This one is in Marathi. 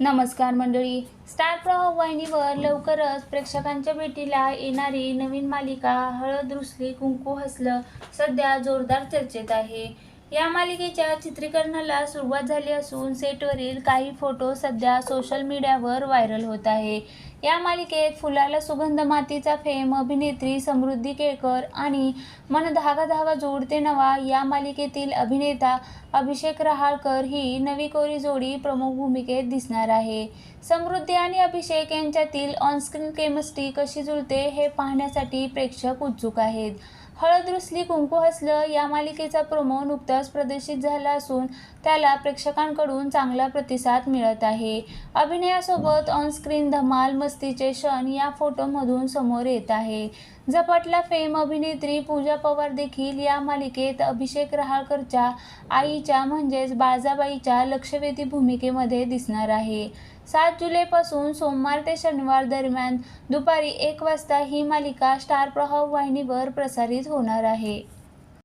नमस्कार मंडळी. स्टार प्रवाह वाहिनीवर लवकरच प्रेक्षकांच्या भेटीला येणारी नवीन मालिका हळद रुसली कुंकू हसलं सध्या जोरदार चर्चेत आहे. या मालिकेच्या चित्रीकरणाला सुरुवात झाली असून सेटवरील काही फोटो सध्या सोशल मीडियावर व्हायरल होत आहे. या मालिकेत फुलाला सुगंध मातीचा फेम अभिनेत्री समृद्धी केळकर आणि मन धागा धागा जोडते नवा या मालिकेतील अभिनेता अभिषेक रहाळकर ही नवी कोरी जोडी प्रमुख भूमिकेत दिसणार आहे. समृद्धी आणि अभिषेक यांच्यातील ऑनस्क्रीन केमिस्ट्री कशी जुळते हे पाहण्यासाठी प्रेक्षक उत्सुक आहेत. हळद रुसली कुंकू हसलं या मालिकेचा प्रोमो नुकताच प्रदर्शित झाला असून त्याला प्रेक्षकांकडून चांगला प्रतिसाद मिळत आहे. अभिनयासोबत ऑनस्क्रीन धमाल मस्तीचे क्षण या फोटोमधून समोर येत आहे. झपाटला फेम अभिनेत्री पूजा पवार देखील या मालिकेत अभिषेक रहाळकरच्या आईच्या म्हणजेच बाळजाबाईच्या लक्षवेधी भूमिकेमध्ये दिसणार आहे. सात जुलैपासून सोमवार ते शनिवार दरम्यान दुपारी एक वाजता ही मालिका स्टार प्रभाव वाहिनीवर प्रसारित होणार आहे.